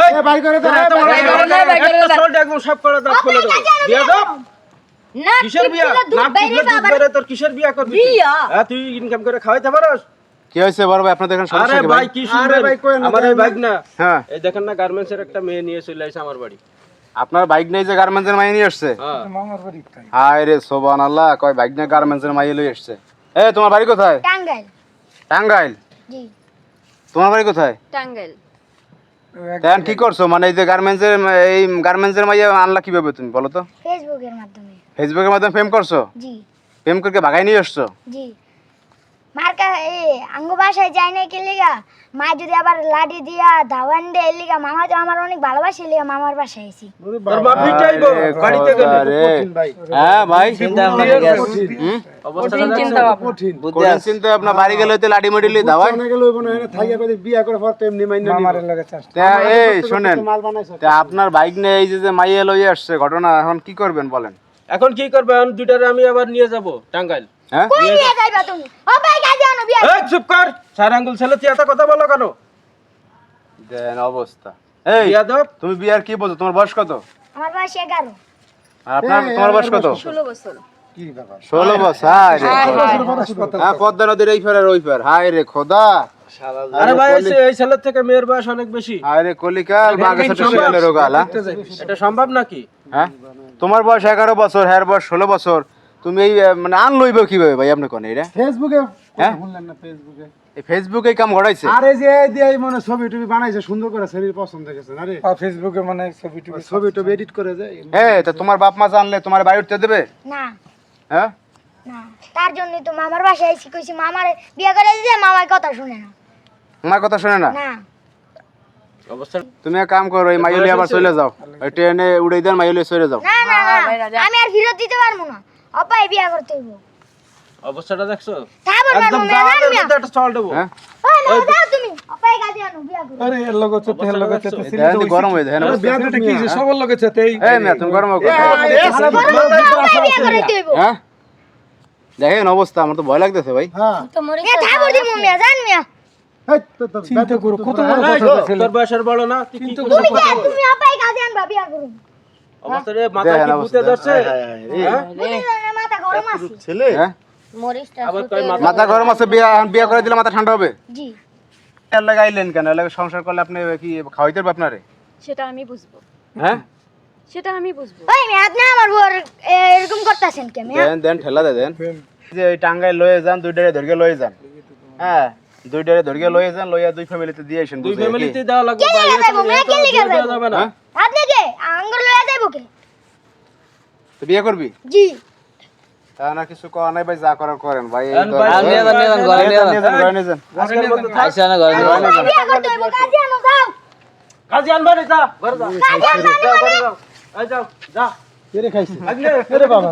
এই, করে দে তোমার ভাই করে দে, ভাই করে দে। একটা শর্ট একদম সব করে দাঁত খুলে দেবো। বিয়া দাও। কিসের বিয়া? নাক টিপলে দুধ বেড়ে তোর কিসের বিয়া করবি তুই? বিয়া? হ্যাঁ তুই ইনকাম করে খাওয়াইতে পারোস? কি হয়েছে বড় ভাই? আপনাদের এখানে সমস্যা আরে ভাই? ভাই কি আরে শুনবেন? ভাই, কই না, আমার এই বাইক না। হ্যাঁ। এই দেখেন না গার্মেন্টস এর একটা মেয়ে নিয়ে চলে আসে আমার বাড়ি। আপনার বাইক নেই যে গার্মেন্টসের মাই নিয়ে আসছে? হ্যাঁ। হায় রে সোবান আল্লাহ কয় বাইক নিয়ে গার্মেন্টসের মাই লই আসছে? এ তোমার বাড়ি কোথায়? টাঙ্গাইল। টাঙ্গাইল? জি। তোমার বাড়ি কোথায়? টাঙ্গাইল। কেন কি করছ। মানে এই যে গার্মেন্টসের এই গার্মেন্টসের মাইয়া আনলা কীভাবে তুমি বলো তো? ফেসবুকের মাধ্যমে। ফেসবুকের মাধ্যমে ফেম করছ? জি। ফেম করে ভাগাই নিয়ে আসছো? জি। মার্কা এ আঙ্গ বাসায় যাই না কে লিগা? মা যদি আবার লাঠি দিয়া ধাওয়ান দেয় লিগা মামা তো আমার অনেক ভালোবাসে লিগা মামার বাসায় আইছি। তোর বাপ পিটাইবো বাড়িতে গেলে কঠিন ভাই। হ্যাঁ ভাই। কঠিন অবস্থাটা দেখছ? কঠিন কোন চিন্তা আপনার বাড়ি গেলে তো লাডি মডি লই দাওয়াই অনেক গেল ওই এনে থাইয়া করে বিয়া করে পর তো মাইনা মামার লাগে তা এই শুনেন। তা আপনার বাইক নিয়ে এই যে যে মাইয়া লই আসছে ঘটনা এখন কি করবেন বলেন? এখন কি করবেন? এখন দুইটারে আমি আবার নিয়ে যাব টাঙ্গাইল। হ্যাঁ? কই নিয়ে যাইবা তুমি? ও ভাই কাজে আনো বিয়া এই চুপ কর। চার ছেলে তুই এত কথা বলো কেন? দেন অবস্থা। এই বিয়া তুমি বিয়ার কি বলছো? তোমার বয়স কত? আমার বয়স এগারো। আর আপনার তোমার বয়স কত? ষোলো বছর। কি ব্যাপার? ষোলো বছর হায় রে হ্যাঁ পদ্মা নদীর এই ফের আর ওই ফের হায় রে খোদা। আরে ভাই এই ছেলের থেকে মেয়ের বয়স অনেক বেশি। হায় রে কলিকাল রোগাল? এটা সম্ভব নাকি? হ্যাঁ? তোমার বয়স এগারো বছর হ্যার বয়স ষোলো বছর। তুমি এই মানে আন লইব কীভাবে ভাই? আপনি কোন এটা? ফেসবুকে? হ্যাঁ? শুনলেন না ফেসবুকে। এই ফেসবুকে কাম ঘটাইছে আরে যে এই দিয়ে এই মনে ছবি টবি বানাইছে সুন্দর করে শরীর পছন্দ গেছে আরে ফেসবুকে মানে ছবি টবি ছবি টবি এডিট করে যায় হ্যাঁ তা তোমার বাপ মা জানলে তোমার বাড়ি উঠতে দেবে? না। হ্যাঁ? না। তার জন্যই তো মামার বাসায় আইছি কইছি মামার বিয়া করে দিতে মামার কথা শুনে না। আমার কথা শুনে না? না। অবস্থা তুমি এক কাম করো এই মাইলি আবার চলে যাও। ট্রেনে উড়াই দেন মাইলি চলে যাও। না না না। আমি আর ফেরত দিতে পারব না। অপাই বিয়া করতে হইব। অবস্থাটা দেখছ? একদম মিয়া মধ্যে একটা দেবো। হ্যাঁ? ওই না যাও তুমি। অপাই কাজে আনো বিয়া করো। আরে এর লগে চতে এর লগে চতে এই দেখেন গরম হয়ে যায় না বিয়াটা কি যে সবার লগে চতে এই এই তুমি গরম হয়ে কথা অপাই বিয়া করতে হইব হ্যাঁ? দেখেন অবস্থা আমার তো ভয় লাগতেছে ভাই। হ্যাঁ। জান মিয়া। চিন্তা করো কত বড় কথা তোর বয়সের বড় না তুই কি তুমি কে তুমি আনবা বিয়া করুন অবস্থাটা মাথা কি ভূতে অবস্থা। ধরছে? হ্যাঁ? মাথা গরম আছে। হ্যাঁ? আবার কয় মাথা মাথা গরম আছে বিয়া বিয়া করে দিলে মাথা ঠান্ডা হবে? জি। এর লাগে আইলেন কেন? এর লাগে সংসার করলে আপনি কি খাওয়াইতে পারবে আপনারে? সেটা আমি বুঝব। হ্যাঁ? সেটা আমি বুঝব। ওই আপনি আমার বউর এরকম করতেছেন কে মিয়া দেন দেন ঠেলা দে দেন। যে ওই টাঙ্গাই লয়ে যান দুইটারে ধরকে লয়ে যান। হ্যাঁ দুইটারে ধরকে লয়ে যান লইয়া দুই ফ্যামিলিতে দিয়ে আসেন দুই ফ্যামিলিতে দেওয়া লাগবে কে মেয়ে কে লিগা দিয়ে দেওয়া যাইবো? যাবে না। হ্যাঁ? আপনি কে? আঙ্গুর লয়া যাইবো কে? তো বিয়ে করবি? জি। না কিছু করা নাই ভাই যা করার করেন ভাই কাজে আনবা যা ঘরে যা। কাজে আনো যাও, ঘরে যাও এই যাও যা। এরে খাইছে? আগে। এরে বাবা